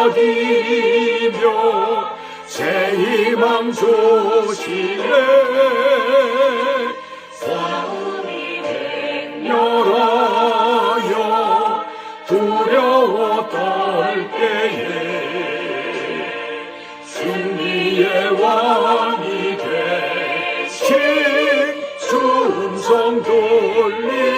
속삭이며 새 희망 주시네 마음이 열어요. 두려워 떨 때에 승리의 왕이 되신 주 음성 돌리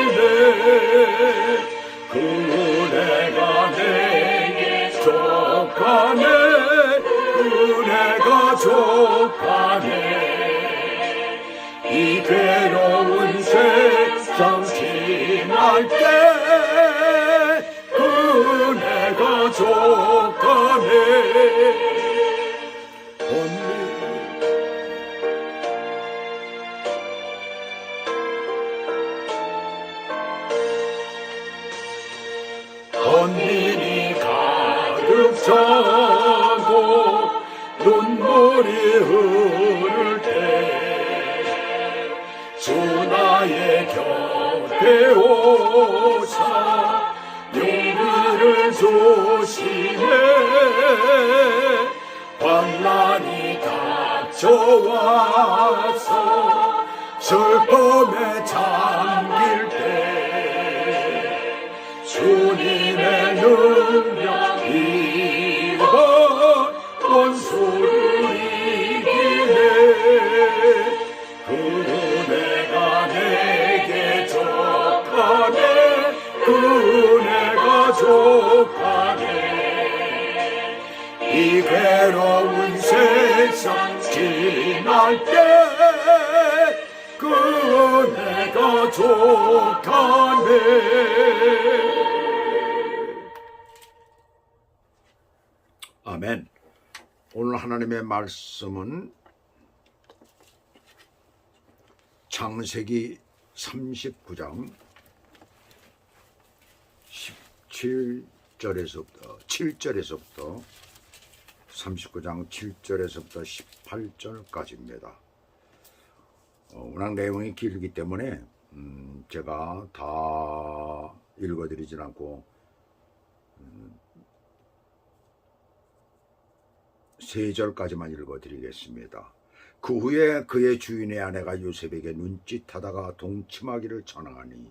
오사 용기를 주시네. 환란이 닥쳐와서 슬픔에 잠 지날 때그 은혜가 족하네 아멘. 오늘 하나님의 말씀은 창세기 39장 17절에서부터 7절에서부터 39장 7절에서부터 18절까지입니다. 어, 워낙 내용이 길기 때문에 음, 제가 다 읽어드리진 않고 음, 세 절까지만 읽어드리겠습니다. 그 후에 그의 주인의 아내가 요셉에게 눈짓하다가 동침하기를 전하니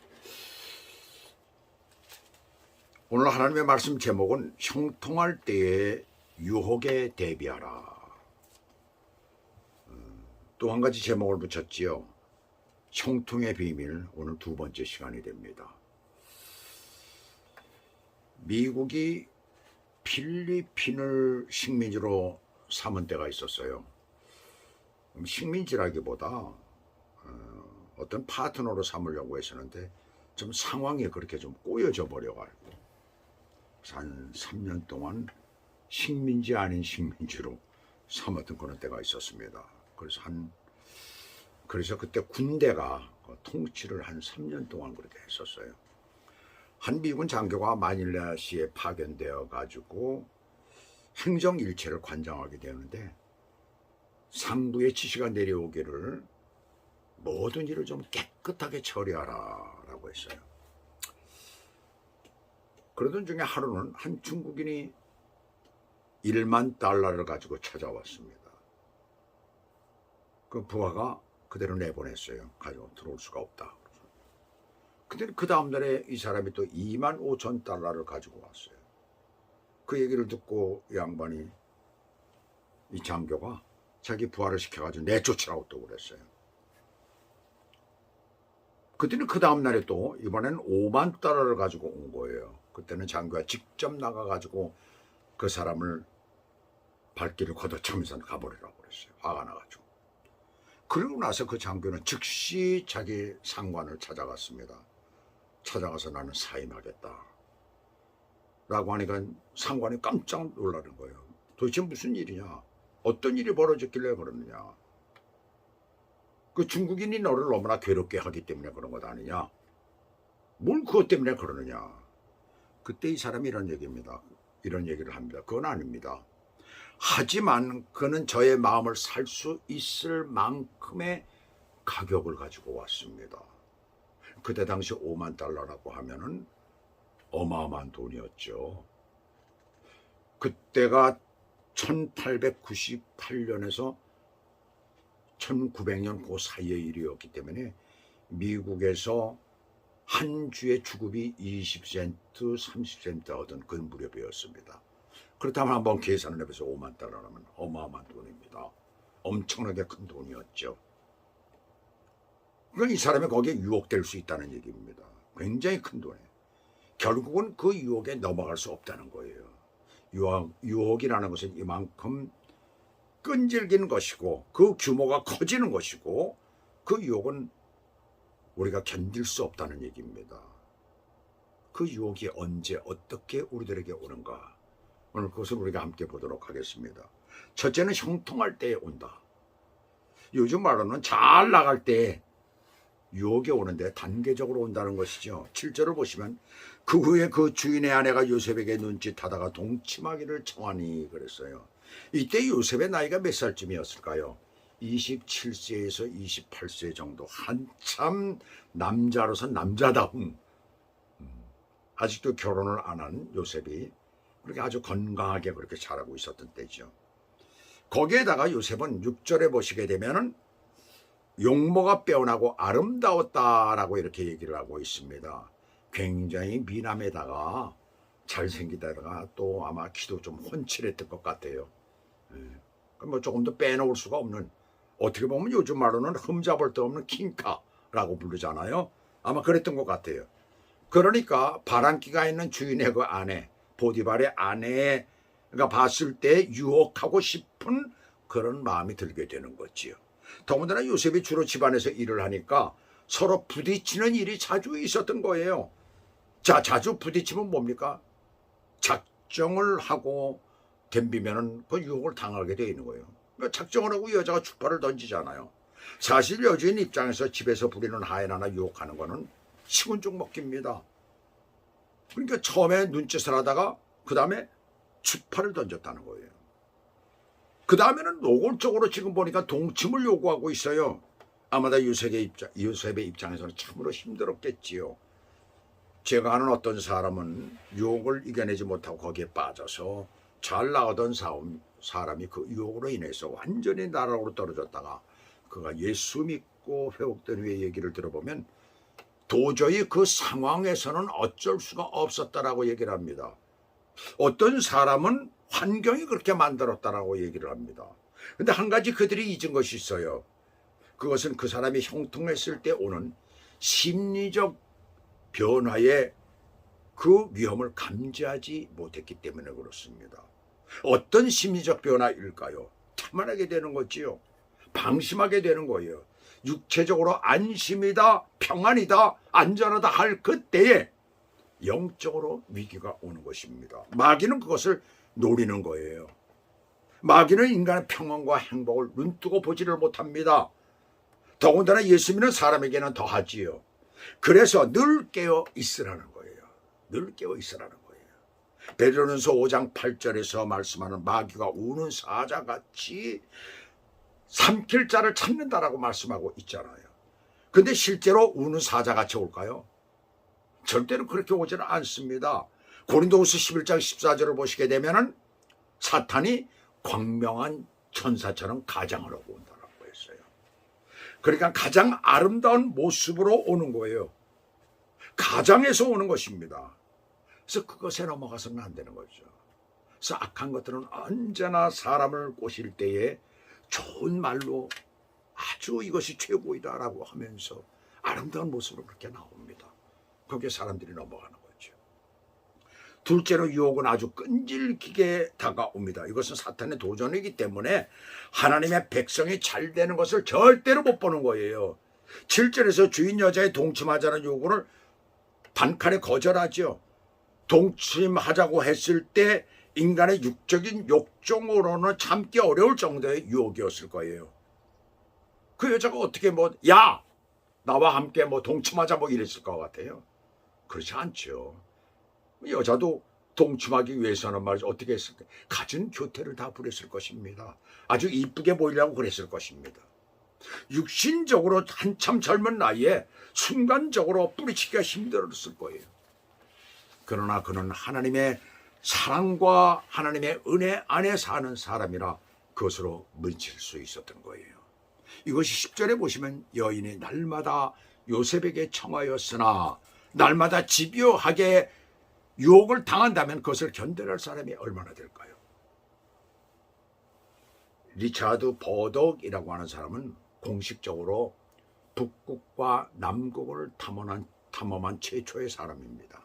오늘 하나님의 말씀 제목은 형통할 때의 유혹에 대비하라. 또한 가지 제목을 붙였지요. 형통의 비밀 오늘 두 번째 시간이 됩니다. 미국이 필리핀을 식민지로 삼은 때가 있었어요. 식민지라기보다 어, 어떤 파트너로 삼으려고 했었는데 좀 상황이 그렇게 좀 꼬여져 버려가지고 한 3년 동안 식민지 아닌 식민지로 삼았던 그런 때가 있었습니다. 그래서 한 그래서 그때 군대가 그 통치를 한 3년 동안 그렇게 했었어요. 한 미군 장교가 마닐라시에 파견되어 가지고 행정 일체를 관장하게 되는데 상부의 지시가 내려오기를 모든 일을 좀 깨끗하게 처리하라라고 했어요. 그러던 중에 하루는 한 중국인이 1만 달러를 가지고 찾아왔습니다. 그 부하가 그대로 내보냈어요. 가지고 들어올 수가 없다. 근데 그 다음날에 이 사람이 또 2만 5천 달러를 가지고 왔어요. 그 얘기를 듣고 이 양반이 이 장교가 자기 부하를 시켜가지고 내쫓으라고 또 그랬어요. 그때는 그 다음날에 또 이번엔 5만 달러를 가지고 온 거예요. 그때는 장교가 직접 나가가지고 그 사람을 발길을 걷어차면서 가버리라고 그랬어요. 화가 나가지고. 그리고 나서 그 장교는 즉시 자기 상관을 찾아갔습니다. 찾아가서 나는 사임하겠다. 라고 하니까 상관이 깜짝 놀라는 거예요. 도대체 무슨 일이냐? 어떤 일이 벌어졌길래 그러느냐? 그 중국인이 너를 너무나 괴롭게 하기 때문에 그런 것 아니냐? 뭘 그것 때문에 그러느냐? 그때 이 사람이 이런 얘기입니다. 이런 얘기를 합니다. 그건 아닙니다. 하지만 그는 저의 마음을 살 수 있을 만큼의 가격을 가지고 왔습니다. 그때 당시 5만 달러라고 하면은 어마어마한 돈이었죠. 그때가 1898년에서 1900년 그 사이의 일이었기 때문에 미국에서 한 주의 주급이 20센트, 30센트 하던 그 무렵이었습니다. 그렇다면 한번 계산을 해보세요. 5만 달러라면 어마어마한 돈입니다. 엄청나게 큰 돈이었죠. 그러니까 이 사람이 거기에 유혹될 수 있다는 얘기입니다. 굉장히 큰 돈에. 결국은 그 유혹에 넘어갈 수 없다는 거예요. 유혹, 유혹이라는 것은 이만큼 끈질긴 것이고 그 규모가 커지는 것이고 그 유혹은 우리가 견딜 수 없다는 얘기입니다. 그 유혹이 언제 어떻게 우리들에게 오는가 오늘 그것을 우리가 함께 보도록 하겠습니다. 첫째는 형통할 때에 온다. 요즘 말로는 잘 나갈 때 유혹이 오는데 단계적으로 온다는 것이죠. 7절을 보시면 그 후에 그 주인의 아내가 요셉에게 눈짓하다가 동침하기를 청하니 그랬어요. 이때 요셉의 나이가 몇 살쯤이었을까요? 27세에서 28세 정도 한참 남자로서 남자다운 음, 아직도 결혼을 안 한 요셉이 그렇게 아주 건강하게 그렇게 자라고 있었던 때죠. 거기에다가 요셉은 6절에 보시게 되면은 용모가 빼어나고 아름다웠다라고 이렇게 얘기를 하고 있습니다. 굉장히 미남에다가 잘생기다가 또 아마 키도 좀 훤칠했던 것 같아요. 예. 뭐 조금 더 빼놓을 수가 없는 어떻게 보면 요즘 말로는 흠잡을 데 없는 킹카라고 부르잖아요. 아마 그랬던 것 같아요. 그러니까 바람기가 있는 주인의 그 아내 보디발의 아내가 봤을 때 유혹하고 싶은 그런 마음이 들게 되는 거지요. 더군다나 요셉이 주로 집안에서 일을 하니까 서로 부딪히는 일이 자주 있었던 거예요. 자, 자주 부딪히면 뭡니까? 작정을 하고 덤비면은 그 유혹을 당하게 돼 있는 거예요. 그러니까 작정을 하고 여자가 주파를 던지잖아요. 사실 여주인 입장에서 집에서 부리는 하인 하나 유혹하는 거는 식은죽 먹기입니다. 그러니까 처음에 눈짓을 하다가 그 다음에 주파를 던졌다는 거예요. 그 다음에는 노골적으로 지금 보니까 동침을 요구하고 있어요. 아마도 요셉의 입장, 요셉의 입장에서는 참으로 힘들었겠지요. 제가 아는 어떤 사람은 유혹을 이겨내지 못하고 거기에 빠져서 잘 나가던 사람, 사람이 그 유혹으로 인해서 완전히 나락으로 떨어졌다가 그가 예수 믿고 회복된 후에 얘기를 들어보면 도저히 그 상황에서는 어쩔 수가 없었다라고 얘기를 합니다. 어떤 사람은 환경이 그렇게 만들었다라고 얘기를 합니다. 근데 한 가지 그들이 잊은 것이 있어요. 그것은 그 사람이 형통했을 때 오는 심리적 변화의 그 위험을 감지하지 못했기 때문에 그렇습니다. 어떤 심리적 변화일까요? 태만하게 되는 거지요. 방심하게 되는 거예요. 육체적으로 안심이다, 평안이다, 안전하다 할 그때에 영적으로 위기가 오는 것입니다. 마귀는 그것을 노리는 거예요. 마귀는 인간의 평안과 행복을 눈뜨고 보지를 못합니다. 더군다나 예수 믿는 사람에게는 더하지요. 그래서 늘 깨어 있으라는 거예요. 늘 깨어 있으라는 거예요. 베드로전서 5장 8절에서 말씀하는 마귀가 우는 사자같이 삼킬 자를 찾는다라고 말씀하고 있잖아요. 근데 실제로 우는 사자같이 올까요? 절대로 그렇게 오지는 않습니다. 고린도후서 11장 14절을 보시게 되면은 사탄이 광명한 천사처럼 가장을 하고 온다라고 했어요. 그러니까 가장 아름다운 모습으로 오는 거예요. 가장에서 오는 것입니다. 그래서 그것에 넘어가서는 안 되는 거죠. 그래서 악한 것들은 언제나 사람을 꼬실 때에 좋은 말로 아주 이것이 최고이다라고 하면서 아름다운 모습으로 그렇게 나옵니다. 거기에 사람들이 넘어가는 거죠. 둘째로 유혹은 아주 끈질기게 다가옵니다. 이것은 사탄의 도전이기 때문에 하나님의 백성이 잘 되는 것을 절대로 못 보는 거예요. 7절에서 주인 여자의 동침하자는 요구를 단칼에 거절하죠. 동침하자고 했을 때 인간의 육적인 욕정으로는 참기 어려울 정도의 유혹이었을 거예요. 그 여자가 어떻게 뭐, 야! 나와 함께 뭐 동침하자 뭐 이랬을 것 같아요. 그렇지 않죠. 여자도 동침하기 위해서는 말이죠. 어떻게 했을까? 갖은 교태를 다 부렸을 것입니다. 아주 이쁘게 보이려고 그랬을 것입니다. 육신적으로 한참 젊은 나이에 순간적으로 뿌리치기가 힘들었을 거예요. 그러나 그는 하나님의 사랑과 하나님의 은혜 안에 사는 사람이라 그것으로 묻힐 수 있었던 거예요. 이것이 10절에 보시면 여인이 날마다 요셉에게 청하였으나 날마다 집요하게 유혹을 당한다면 그것을 견뎌낼 사람이 얼마나 될까요? 리차드 버덕이라고 하는 사람은 공식적으로 북극과 남극을 탐험한, 탐험한 최초의 사람입니다.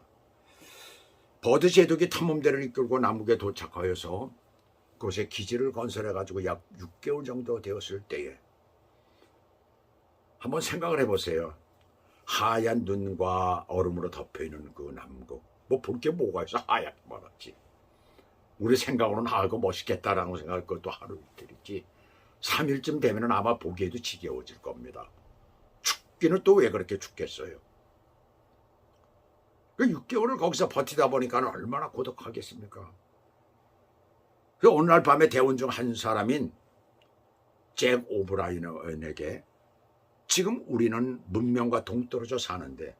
버드 제독이 탐험대를 이끌고 남극에 도착하여서 그곳에 기지를 건설해가지고 약 6개월 정도 되었을 때에 한번 생각을 해보세요. 하얀 눈과 얼음으로 덮여있는 그 남극. 뭐 볼 게 뭐가 있어? 하얗게 말았지. 우리 생각으로는 아, 이거 멋있겠다라고 생각할 것도 하루 이틀이지. 3일쯤 되면 아마 보기에도 지겨워질 겁니다. 춥기는 또 왜 그렇게 춥겠어요? 그 6개월을 거기서 버티다 보니까 얼마나 고독하겠습니까? 그 어느 날 밤에 대원 중 한 사람인 잭 오브라이너에게 지금 우리는 문명과 동떨어져 사는데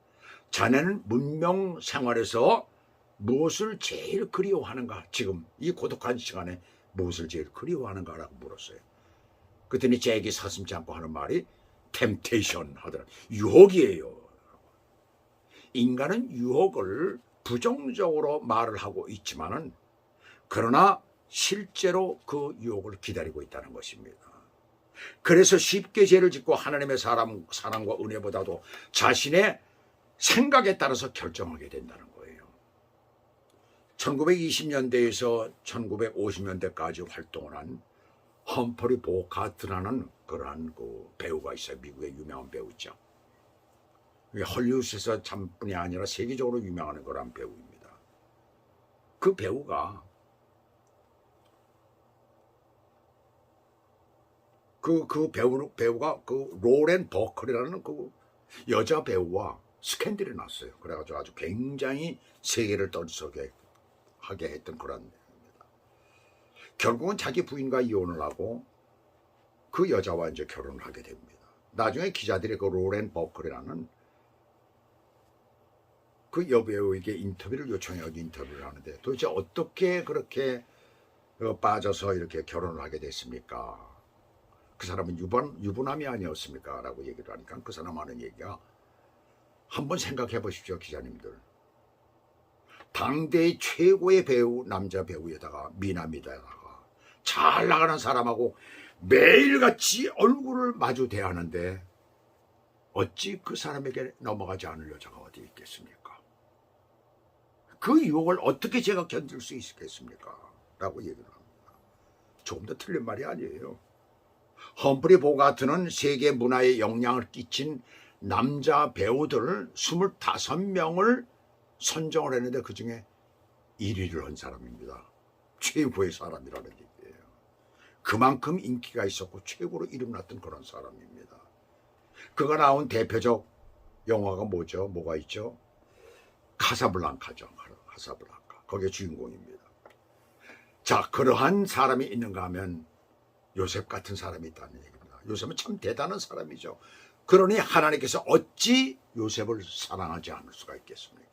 자네는 문명 생활에서 무엇을 제일 그리워하는가? 지금 이 고독한 시간에 무엇을 제일 그리워하는가라고 물었어요. 그랬더니 잭이 사슴지 않고 하는 말이 템테이션 하더라. 유혹이에요. 인간은 유혹을 부정적으로 말을 하고 있지만은 그러나 실제로 그 유혹을 기다리고 있다는 것입니다. 그래서 쉽게 죄를 짓고 하나님의 사람, 사랑과 은혜보다도 자신의 생각에 따라서 결정하게 된다는 거예요. 1920년대에서 1950년대까지 활동을 한 험퍼리 보카트라는 그러한 그 배우가 있어요. 미국의 유명한 배우죠. 헐리우드에서 잠뿐이 아니라 세계적으로 유명한 그러한 배우입니다. 그 배우가 그, 그 배우, 배우가 그 로렌 버클이라는 그 여자 배우와 스캔들이 났어요. 그래가지고 아주 굉장히 세계를 떨썩게 하게 했던 그런 배우입니다. 결국은 자기 부인과 이혼을 하고 그 여자와 이제 결혼을 하게 됩니다. 나중에 기자들이 그 로렌 버클이라는 그 여배우에게 인터뷰를 요청해가지고 인터뷰를 하는데 도대체 어떻게 그렇게 어, 빠져서 이렇게 결혼을 하게 됐습니까? 그 사람은 유번, 유부남이 아니었습니까? 라고 얘기를 하니까 그 사람 하는 얘기가 한번 생각해 보십시오, 기자님들. 당대의 최고의 배우, 남자 배우에다가 미남이다가 잘 나가는 사람하고 매일같이 얼굴을 마주 대하는데 어찌 그 사람에게 넘어가지 않을 여자가 어디 있겠습니까? 그 유혹을 어떻게 제가 견딜 수 있겠습니까? 라고 얘기를 합니다. 조금 더 틀린 말이 아니에요. 험프리 보가트는 세계 문화에 영향을 끼친 남자 배우들 25명을 선정을 했는데 그 중에 1위를 한 사람입니다. 최고의 사람이라는 얘기예요. 그만큼 인기가 있었고 최고로 이름났던 그런 사람입니다. 그가 나온 대표적 영화가 뭐죠? 뭐가 있죠? 카사블랑카죠. 카사블랑카. 거기에 주인공입니다. 자, 그러한 사람이 있는가 하면 요셉 같은 사람이 있다는 얘기입니다. 요셉은 참 대단한 사람이죠. 그러니 하나님께서 어찌 요셉을 사랑하지 않을 수가 있겠습니까?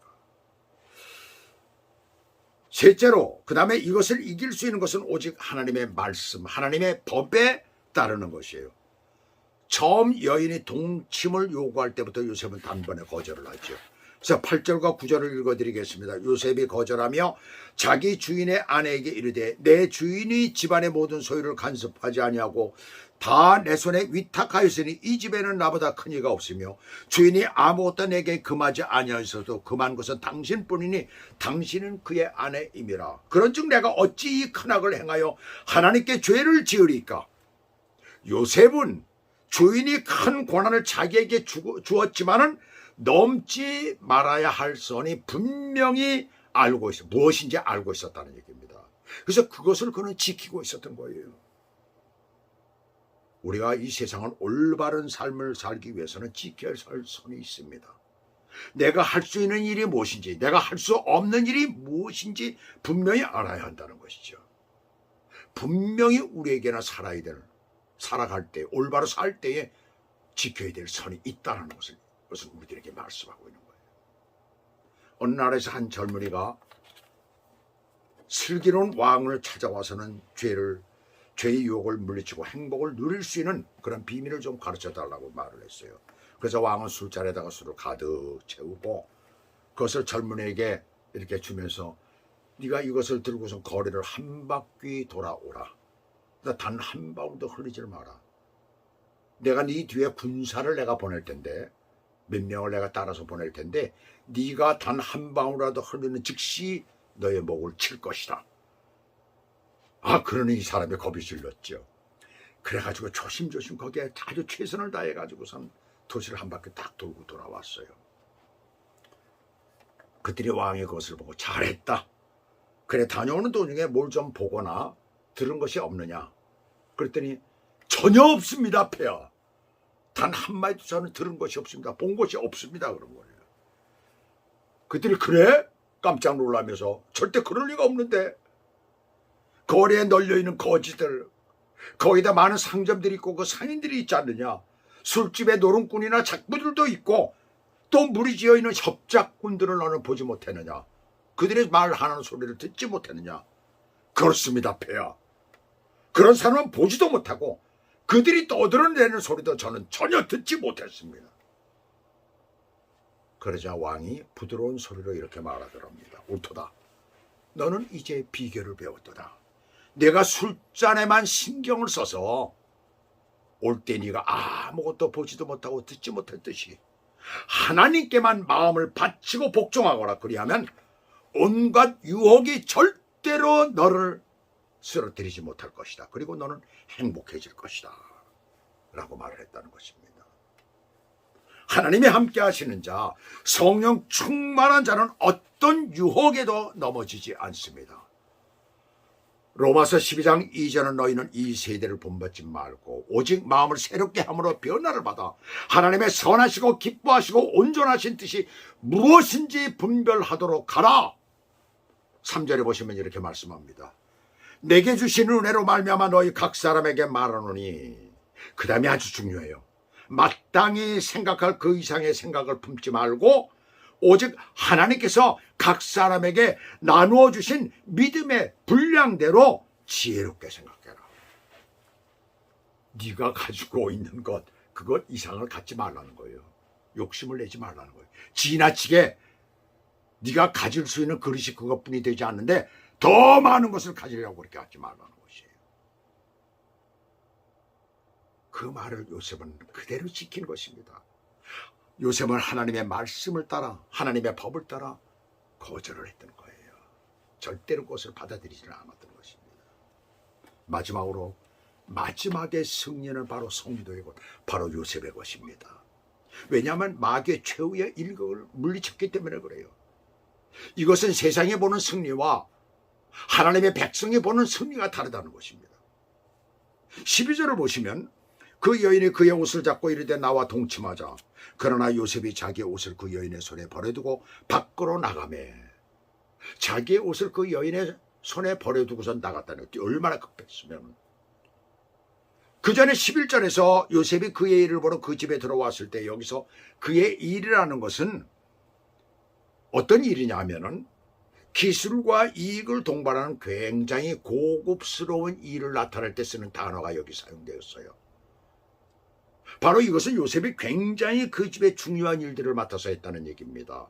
셋째로, 그 다음에 이것을 이길 수 있는 것은 오직 하나님의 말씀, 하나님의 법에 따르는 것이에요. 처음 여인이 동침을 요구할 때부터 요셉은 단번에 거절을 하죠. 그래서 8절과 9절을 읽어드리겠습니다. 요셉이 거절하며 자기 주인의 아내에게 이르되 내 주인이 집안의 모든 소유를 간섭하지 아니하고 다 내 손에 위탁하였으니 이 집에는 나보다 큰 이가 없으며 주인이 아무것도 내게 금하지 아니하였어도 금한 것은 당신뿐이니 당신은 그의 아내임이라 그런즉 내가 어찌 이 큰 악을 행하여 하나님께 죄를 지으리까 요셉은 주인이 큰 고난을 자기에게 주, 주었지만은 넘지 말아야 할 선이 분명히 알고 있어 무엇인지 알고 있었다는 얘기입니다. 그래서 그것을 그는 지키고 있었던 거예요. 우리가 이 세상은 올바른 삶을 살기 위해서는 지켜야 할 선이 있습니다. 내가 할 수 있는 일이 무엇인지, 내가 할 수 없는 일이 무엇인지 분명히 알아야 한다는 것이죠. 분명히 우리에게나 살아야 될, 살아갈 때, 올바로 살 때에 지켜야 될 선이 있다는 것을, 것을 우리들에게 말씀하고 있는 거예요. 어느 나라에서 한 젊은이가 슬기로운 왕을 찾아와서는 죄를 죄의 유혹을 물리치고 행복을 누릴 수 있는 그런 비밀을 좀 가르쳐 달라고 말을 했어요. 그래서 왕은 술잔에다가 술을 가득 채우고 그것을 젊은이에게 이렇게 주면서 네가 이것을 들고서 거리를 한 바퀴 돌아오라. 단한 방울도 흘리질 마라. 내가 네 뒤에 군사를 내가 보낼 텐데 몇 명을 내가 따라서 보낼 텐데 네가 단 한 방울이라도 흘리는 즉시 너의 목을 칠 것이다. 아, 그러니 이 사람이 겁이 질렀죠. 그래가지고 조심조심 거기에 아주 최선을 다해가지고선 도시를 한 바퀴 딱 돌고 돌아왔어요. 그들이 왕이 그것을 보고 잘했다. 그래 다녀오는 도중에 뭘 좀 보거나 들은 것이 없느냐. 그랬더니 전혀 없습니다, 폐하. 단 한마디도 저는 들은 것이 없습니다. 본 것이 없습니다. 그런 거예요. 그들이 그래? 깜짝 놀라면서 절대 그럴 리가 없는데 거리에 널려 있는 거지들 거기다 많은 상점들이 있고 그 상인들이 있지 않느냐 술집에 노름꾼이나 작부들도 있고 또 무리지어 있는 협작꾼들을 너는 보지 못했느냐 그들의 말하는 소리를 듣지 못했느냐 그렇습니다 폐하 그런 사람은 보지도 못하고 그들이 떠들어내는 소리도 저는 전혀 듣지 못했습니다. 그러자 왕이 부드러운 소리로 이렇게 말하더랍니다 옳도다. 너는 이제 비결을 배웠도다. 내가 술잔에만 신경을 써서 올 때 네가 아무것도 보지도 못하고 듣지 못했듯이 하나님께만 마음을 바치고 복종하거나 그리하면 온갖 유혹이 절대로 너를 쓰러뜨리지 못할 것이다. 그리고 너는 행복해질 것이다. 라고 말을 했다는 것입니다. 하나님이 함께 하시는 자, 성령 충만한 자는 어떤 유혹에도 넘어지지 않습니다. 로마서 12장 2절은 너희는 이 세대를 본받지 말고 오직 마음을 새롭게 함으로 변화를 받아 하나님의 선하시고 기뻐하시고 온전하신 뜻이 무엇인지 분별하도록 가라. 3절에 보시면 이렇게 말씀합니다. 내게 주신 은혜로 말미암아 너희 각 사람에게 말하노니 그 다음에 아주 중요해요. 마땅히 생각할 그 이상의 생각을 품지 말고 오직 하나님께서 각 사람에게 나누어 주신 믿음의 분량대로 지혜롭게 생각해라. 네가 가지고 있는 것 그것 이상을 갖지 말라는 거예요. 욕심을 내지 말라는 거예요. 지나치게 네가 가질 수 있는 그릇이 그것뿐이 되지 않는데 더 많은 것을 가지려고 그렇게 하지 말라는 것이에요. 그 말을 요셉은 그대로 지킨 것입니다. 요셉은 하나님의 말씀을 따라 하나님의 법을 따라 거절을 했던 거예요. 절대로 그것을 받아들이지는 않았던 것입니다. 마지막으로 마지막의 승리는 바로 성도의 것, 바로 요셉의 것입니다. 왜냐하면 마귀의 최후의 일격을 물리쳤기 때문에 그래요. 이것은 세상이 보는 승리와 하나님의 백성이 보는 승리가 다르다는 것입니다. 12절을 보시면 그 여인이 그의 옷을 잡고 이르되 나와 동침하자. 그러나 요셉이 자기의 옷을 그 여인의 손에 버려두고 밖으로 나가매. 자기의 옷을 그 여인의 손에 버려두고선 나갔다는 것. 얼마나 급했으면. 그 전에 11절에서 요셉이 그의 일을 보러 그 집에 들어왔을 때 여기서 그의 일이라는 것은 어떤 일이냐 하면은 기술과 이익을 동반하는 굉장히 고급스러운 일을 나타낼 때 쓰는 단어가 여기 사용되었어요. 바로 이것은 요셉이 굉장히 그 집의 중요한 일들을 맡아서 했다는 얘기입니다.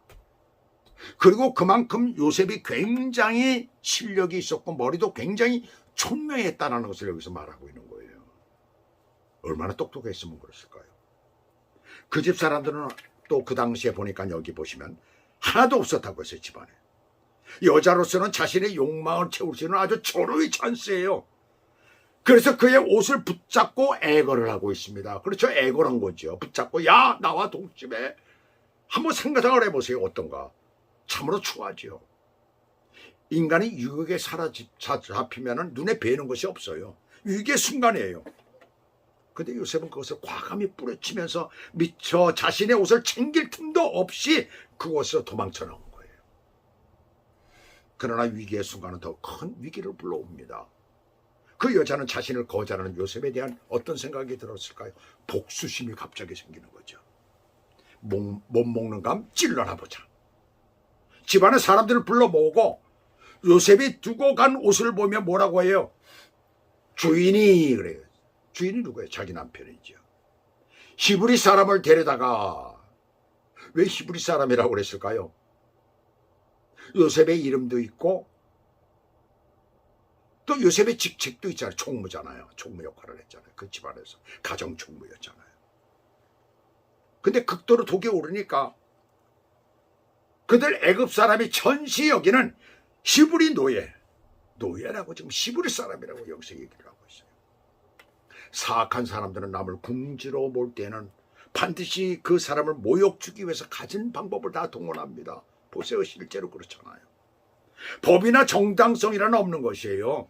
그리고 그만큼 요셉이 굉장히 실력이 있었고 머리도 굉장히 총명했다는 것을 여기서 말하고 있는 거예요. 얼마나 똑똑했으면 그랬을까요? 그 집 사람들은 또 그 당시에 보니까 여기 보시면 하나도 없었다고 했어요, 집안에. 여자로서는 자신의 욕망을 채울 수 있는 아주 절호의 찬스예요. 그래서 그의 옷을 붙잡고 애걸을 하고 있습니다. 그렇죠. 애걸한 거죠. 붙잡고 야 나와 동집에 한번 생각을 해보세요. 어떤가. 참으로 추하지요. 인간이 유혹에 사로잡히면 눈에 뵈는 것이 없어요. 위기의 순간이에요. 근데 요셉은 그것을 과감히 뿌려치면서 미처 자신의 옷을 챙길 틈도 없이 그곳으로 도망쳐 거예요. 그러나 위기의 순간은 더 큰 위기를 불러옵니다. 그 여자는 자신을 거절하는 요셉에 대한 어떤 생각이 들었을까요? 복수심이 갑자기 생기는 거죠. 못, 못 먹는 감 찔러나 보자. 집안의 사람들을 불러 모으고 요셉이 두고 간 옷을 보며 뭐라고 해요? 주인이 그래요. 주인이 누구예요? 자기 남편이죠. 히브리 사람을 데려다가 왜 히브리 사람이라고 그랬을까요? 요셉의 이름도 있고 또 요셉의 직책도 있잖아요. 총무잖아요. 총무 역할을 했잖아요. 그 집안에서 가정 총무였잖아요. 근데 극도로 독이 오르니까 그들 애굽 사람이 전시 여기는 히브리 노예, 노예라고 지금 히브리 사람이라고 여기서 얘기를 하고 있어요. 사악한 사람들은 남을 궁지로 몰 때는 반드시 그 사람을 모욕 주기 위해서 가진 방법을 다 동원합니다. 보세요, 실제로 그렇잖아요. 법이나 정당성이라는 없는 것이에요.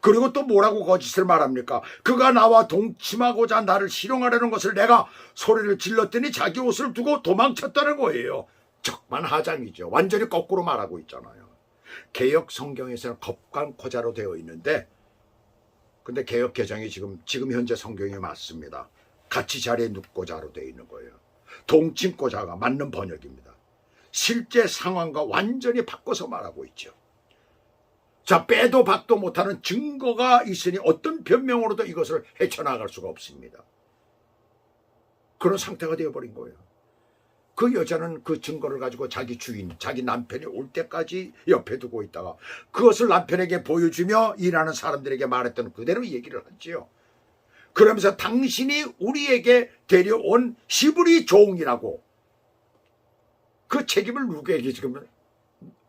그리고 또 뭐라고 거짓을 말합니까? 그가 나와 동침하고자 나를 실용하려는 것을 내가 소리를 질렀더니 자기 옷을 두고 도망쳤다는 거예요. 적반하장이죠. 완전히 거꾸로 말하고 있잖아요. 개혁 성경에서는 겁광코자로 되어 있는데 근데 개혁 개정이 지금 지금 현재 성경이 맞습니다. 같이 자리에 눕고자로 되어 있는 거예요. 동침고자가 맞는 번역입니다. 실제 상황과 완전히 바꿔서 말하고 있죠. 자, 빼도 박도 못하는 증거가 있으니 어떤 변명으로도 이것을 헤쳐나갈 수가 없습니다. 그런 상태가 되어버린 거예요. 그 여자는 그 증거를 가지고 자기 주인, 자기 남편이 올 때까지 옆에 두고 있다가 그것을 남편에게 보여주며 일하는 사람들에게 말했던 그대로 얘기를 하지요. 그러면서 당신이 우리에게 데려온 시부리 종이라고 그 책임을 누구에게 지금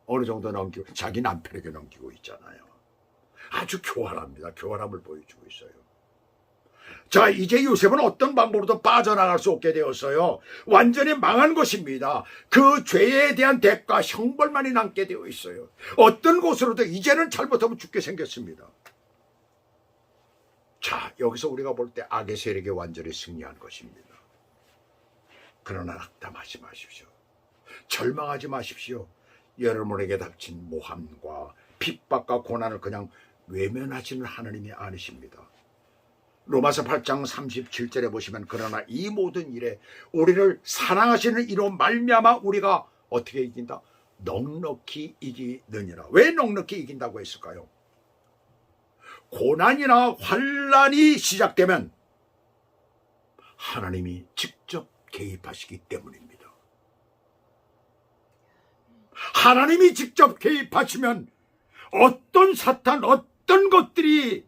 어느 정도 넘기고 자기 남편에게 넘기고 있잖아요. 아주 교활합니다. 교활함을 보여주고 있어요. 자, 이제 요셉은 어떤 방법으로도 빠져나갈 수 없게 되었어요. 완전히 망한 것입니다. 그 죄에 대한 대가, 형벌만이 남게 되어 있어요. 어떤 곳으로도 이제는 잘못하면 죽게 생겼습니다. 자, 여기서 우리가 볼 때 악의 세력이 완전히 승리한 것입니다. 그러나 낙담하지 마십시오. 절망하지 마십시오. 여러분에게 닥친 모함과 핍박과 고난을 그냥 외면하시는 하나님이 아니십니다. 로마서 8장 37절에 보시면 그러나 이 모든 일에 우리를 사랑하시는 이로 말미암아 우리가 어떻게 이긴다? 넉넉히 이기느니라. 왜 넉넉히 이긴다고 했을까요? 고난이나 환란이 시작되면 하나님이 직접 개입하시기 때문입니다. 하나님이 직접 개입하시면 어떤 사탄, 어떤 것들이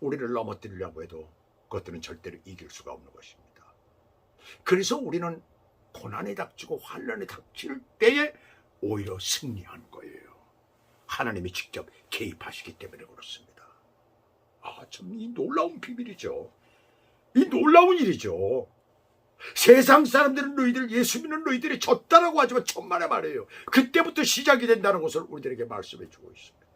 우리를 넘어뜨리려고 해도 그것들은 절대로 이길 수가 없는 것입니다. 그래서 우리는 고난이 닥치고 환란이 닥칠 때에 오히려 승리하는 거예요. 하나님이 직접 개입하시기 때문에 그렇습니다. 아, 참 이 놀라운 비밀이죠. 이 놀라운 일이죠. 세상 사람들은 너희들 예수 믿는 너희들이 졌다라고 하지만 천만의 말이에요. 그때부터 시작이 된다는 것을 우리들에게 말씀해 주고 있습니다.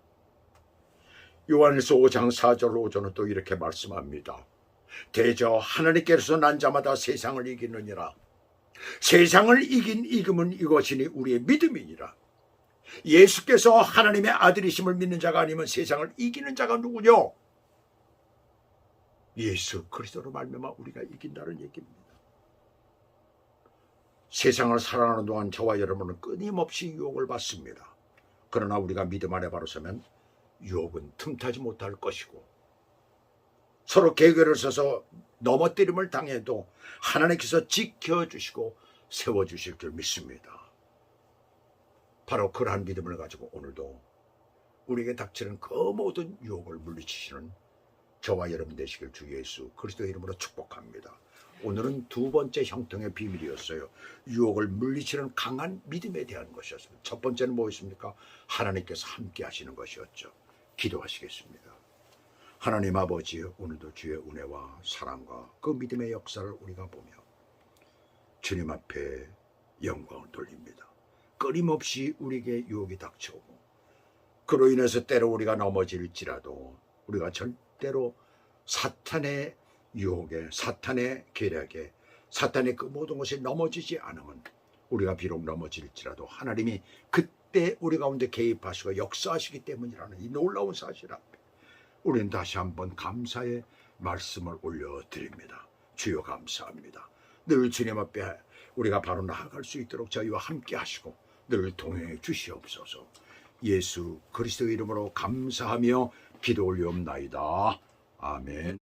요한일서 5장 4절 5절은 또 이렇게 말씀합니다. 대저 하나님께서 난 자마다 세상을 이기느니라. 세상을 이긴 이금은 이것이니 우리의 믿음이니라. 예수께서 하나님의 아들이심을 믿는 자가 아니면 세상을 이기는 자가 누구뇨? 예수 그리스도로 말미암아 우리가 이긴다는 얘기입니다. 세상을 살아가는 동안 저와 여러분은 끊임없이 유혹을 받습니다. 그러나 우리가 믿음 안에 바로 서면 유혹은 틈타지 못할 것이고 서로 계획을 써서 넘어뜨림을 당해도 하나님께서 지켜주시고 세워주실 줄 믿습니다. 바로 그러한 믿음을 가지고 오늘도 우리에게 닥치는 그 모든 유혹을 물리치시는 저와 여러분 되시길 주 예수 그리스도의 이름으로 축복합니다. 오늘은 두 번째 형통의 비밀이었어요. 유혹을 물리치는 강한 믿음에 대한 것이었습니다. 첫 번째는 무엇입니까? 하나님께서 함께 하시는 것이었죠. 기도하시겠습니다. 하나님 아버지 오늘도 주의 은혜와 사랑과 그 믿음의 역사를 우리가 보며 주님 앞에 영광을 돌립니다. 끊임없이 우리에게 유혹이 닥쳐오고 그로 인해서 때로 우리가 넘어질지라도 우리가 절대로 사탄의 유혹에 사탄의 계략에 사탄의 그 모든 것이 넘어지지 않으면 우리가 비록 넘어질지라도 하나님이 그때 우리 가운데 개입하시고 역사하시기 때문이라는 이 놀라운 사실 앞에 우리는 다시 한번 감사의 말씀을 올려드립니다. 주여 감사합니다. 늘 주님 앞에 우리가 바로 나아갈 수 있도록 저희와 함께 하시고 늘 동행해 주시옵소서. 예수 그리스도 이름으로 감사하며 기도 올리옵나이다. 아멘.